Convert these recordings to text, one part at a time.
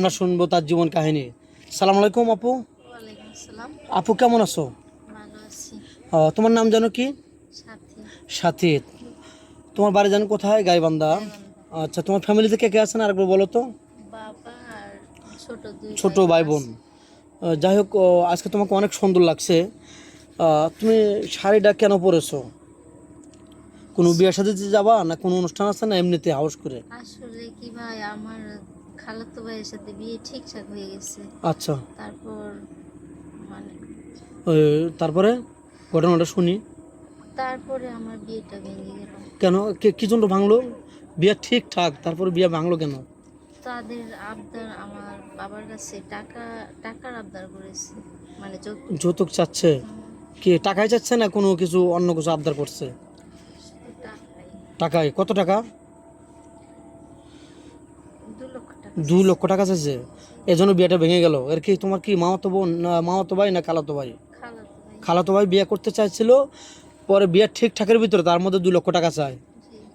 আমরা শুনব তার জীবন কাহিনী। সালাম আলাইকুম আপু। আপু কেমন আছো? তোমার নাম জানো কি? সাথী। তোমার বাড়ি জানো কোথায়? গাইবান্ধা। আচ্ছা তোমার ফ্যামিলিতে কে কে আছেন আরেকবার বলো তো? ছোট ভাই বোন। যাই হোক আজকে তোমাকে অনেক সুন্দর লাগছে। আহ, তুমি শাড়িটা কেন পরেছো? কোনো বিয়ের সাথে যাবা না কোনো অনুষ্ঠান আছে না এমনিতে হাউস করে? আসলে কি ভাই আমার খালাতো ভাইয়ের সাথে বিয়ে ঠিকঠাক হয়ে গেছে। আচ্ছা। তারপর মানে তারপরে ঘটনাটা শুনি। তারপরে আমার বিয়েটা ভেঙে গেল। কেন? কে- জন্য ভাঙলো? বিয়ে ঠিকঠাক তারপরে বিয়ে ভাঙলো কেন? তাদের আবদার আমার বাবার কাছে টাকা টাকার আবদার করেছে মানে যৌতুক। চাচ্ছে? কি টাকায় চাচ্ছে না কোনো কিছু অন্য কিছু আবদার করছে? টাকাই। টাকায় কত টাকা? দু লক্ষ টাকা চাইছে। চাচ্ছে এজন্য বিয়েটা ভেঙে গেল। এর কি তোমার কি মামাতো বোন মামাতো ভাই না খালাতো ভাই? খালাতো ভাই। বিয়ে করতে চাইছিল পরে বিয়ে ঠিকঠাকের ভিতরে তার মধ্যে দু লক্ষ টাকা চায়।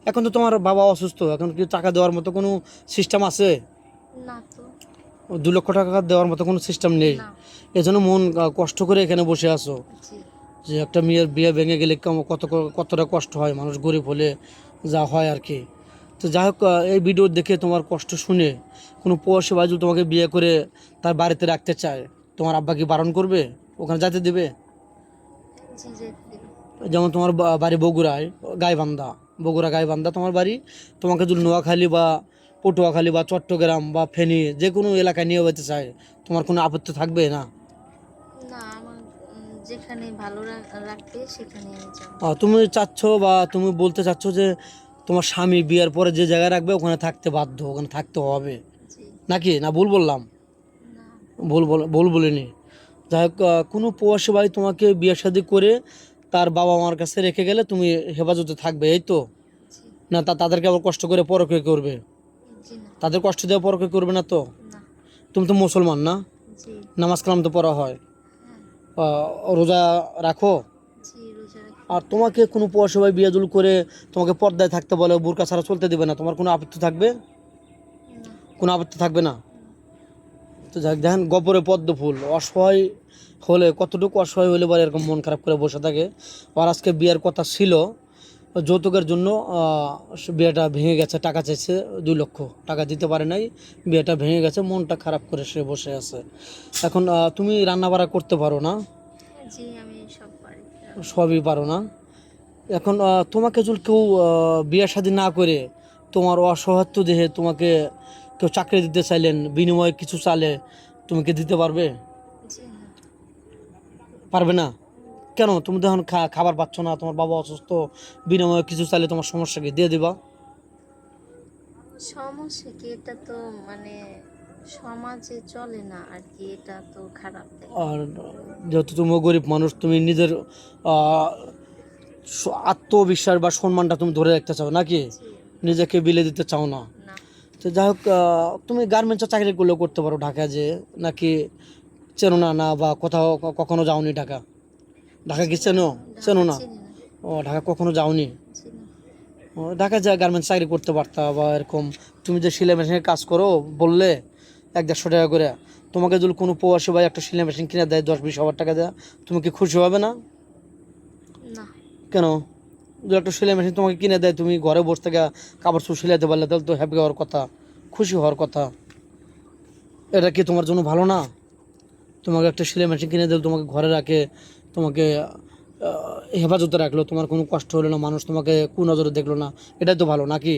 এখন তো তোমার বাবা অসুস্থ এখন কি টাকা দেওয়ার মতো কোনো সিস্টেম আছে? না তো। দু লক্ষ টাকা দেওয়ার মতো কোনো সিস্টেম নেই। এজন্য মন কষ্ট করে এখানে বসে আছো। জি। যে একটা মেয়ের বিয়ে ভেঙে গেলে কত কতটা কষ্ট হয় মানুষ গরিব হলে যা হয় আর কি। তো যাই হোক এই ভিডিও দেখে তোমার কষ্ট শুনে কোনো প্রবাসী বাজু তোমাকে বিয়ে করে তার বাড়িতে রাখতে চায় তোমার আব্বা কি বারণ করবে? ওখানে যেতে দেবে। যেমন তোমার বাড়ি বগুড়ায় গাইবান্ধা বগুড়া গাইবান্ধা তোমার বাড়ি। তোমাকে যদি নোয়াখালী বা পটুয়াখালী বা চট্টগ্রাম বা ফেনী যে কোনো এলাকায় নিয়ে যেতে চায় তোমার কোনো আপত্তি থাকবে না? যেখানে ভালো রাখবে সেখানে তুমি চাচ্ছ বা তুমি বলতে চাচ্ছ যে তোমার স্বামী বিয়ের পরে যে জায়গায় রাখবে ওখানে থাকতে বাধ্য ওখানে থাকতে হবে। নাকি? না ভুল বললাম? ভুল বল- ভুল বলিনি। যাই হোক কোনো প্রবাসী ভাই তোমাকে বিয়ে শাদি করে তার বাবা মার কাছে রেখে গেলে তুমি হেফাজতে থাকবে এই তো? না তা তাদেরকে আবার কষ্ট করে পরকে করবে? তাদের কষ্ট দেওয়া পরকে করবে না তো? তুমি তো মুসলমান না? নামাজ কালাম তো পড়া হয়। হ্যাঁ। রোজা রাখি? আর তোমাকে কোনো প্রবাসী ভাই বিয়ে জুল করে তোমাকে পর্দায় থাকতে বলে বোরকা ছাড়া চলতে দেবে না তোমার কোনো আপত্তি থাকবে? কোনো আপত্তি থাকবে না? তো যাক দেখেন গপরে পদ্ম ফুল অসহায় হলে কতটুকু অসহায় হলে বলে এরকম মন খারাপ করে বসে থাকে। আর আজকে বিয়ের কথা ছিল যৌতুকের জন্য বিয়েটা ভেঙে গেছে টাকা চাইছে দুই লক্ষ টাকা দিতে পারে নাই বিয়েটা ভেঙে গেছে মনটা খারাপ করে সে বসে আছে। এখন তুমি রান্না বাড়া করতে পারো না? জি আমি সব পারি সবই পারো না। এখন তোমাকে যদি কেউ বিয়ে শাদী না করে তোমার অসহায়ত্ব দেহে তোমাকে কেউ চাকরি দিতে চাইলেন বিনিময়ে কিছু চালে তুমি কি দিতে পারবে? পারবে না? কেন? তুমি তো এখন খাবার পাচ্ছ না তোমার বাবা অসুস্থ বিনিময়ে কিছু চাইলে তোমার সমস্যা কি দিয়ে দিবা। সমস্যা কি? এটা তো মানে সমাজে চলে না আর কি এটা তো খারাপ আর যেহেতু তুমি গরিব মানুষ তুমি নিজের আত্মবিশ্বাস বা সম্মানটা তুমি ধরে রাখতে চাও নাকি? নিজেকে বিলে দিতে চাও না। তো যাই হোক তুমি গার্মেন্টসের চাকরি করলেও করতে পারো ঢাকা যে নাকি চেনো না না বা কোথাও কখনো যাওনি ঢাকা? ঢাকা কি চেনো? চেনো না? ও ঢাকা কখনো যাওনি? ও, ঢাকা যা গার্মেন্টস চাকরি করতে পারতা বা এরকম তুমি যে সিলাই মেশিনের কাজ করো বললে এক দেড়শো টাকা করে। তোমাকে যদি কোনো প্রবাসী ভাই একটা সেলাই মেশিন কিনে দেয় দশ বিশ হাজার টাকা দেয় তুমি কি খুশি হবে না? কেন? যদি একটা সেলাই মেশিন তোমাকে কিনে দেয় তুমি ঘরে বসে থেকে কাপড় চোপড় সেলাইতে পারলে তাহলে তো হ্যাপি হওয়ার কথা খুশি হওয়ার কথা। এটা কি তোমার জন্য ভালো না? তোমাকে একটা সেলাই মেশিন কিনে দিল তোমাকে ঘরে রাখে তোমাকে হেফাজতে রাখল তোমার কোনো কষ্ট হলো না মানুষ তোমাকে কু নজরে দেখল না এটাই তো ভালো নাকি?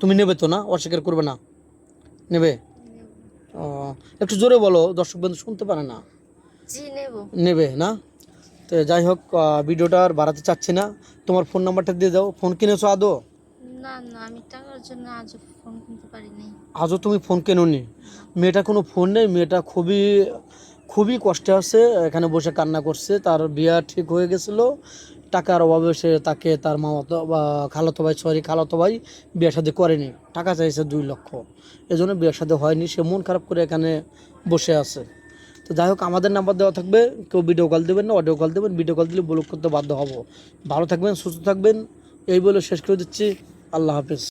তুমি নেবে তো না অস্বীকার করবে না? নেবে। আহ, একটু জোরে বলো দর্শক বন্ধু শুনতে পারে না? নেবে। না? তো যাই হোক ভিডিওটা আর বাড়াতে চাচ্ছি না। তোমার ফোন নাম্বারটা দিয়ে দাও। ফোন কিনেছো আদৌ? না না আমি টাকার জন্য আজ ফোন কিনতে পারিনি। আজও তুমি ফোন কেনোনি? মেয়েটা কোনো ফোন নেই মেয়েটা খুবই খুবই কষ্টে আছে। এখানে বসে কান্না করছে তার বিয়া ঠিক হয়ে গেছিল। টাকার অভাবে সে তাকে তার মামাতো বা খালাতো ভাই সরি খালাতো ভাই বিয়ের সাথে করেনি। টাকা চাইছে দুই লক্ষ। এই জন্য বিয়ের সাথে হয়নি। সে মন খারাপ করে এখানে বসে আছে। তো যাই হোক, আমাদের নাম্বার দেওয়া থাকবে। কেউ ভিডিও কল দেবেন না অডিও কল দেবেন। ভিডিও কল দিলে ব্লক করতে বাধ্য হব। ভালো থাকবেন, সুস্থ থাকবেন। এই বলে শেষ করে দিচ্ছি। আল্লাহ হাফিজ।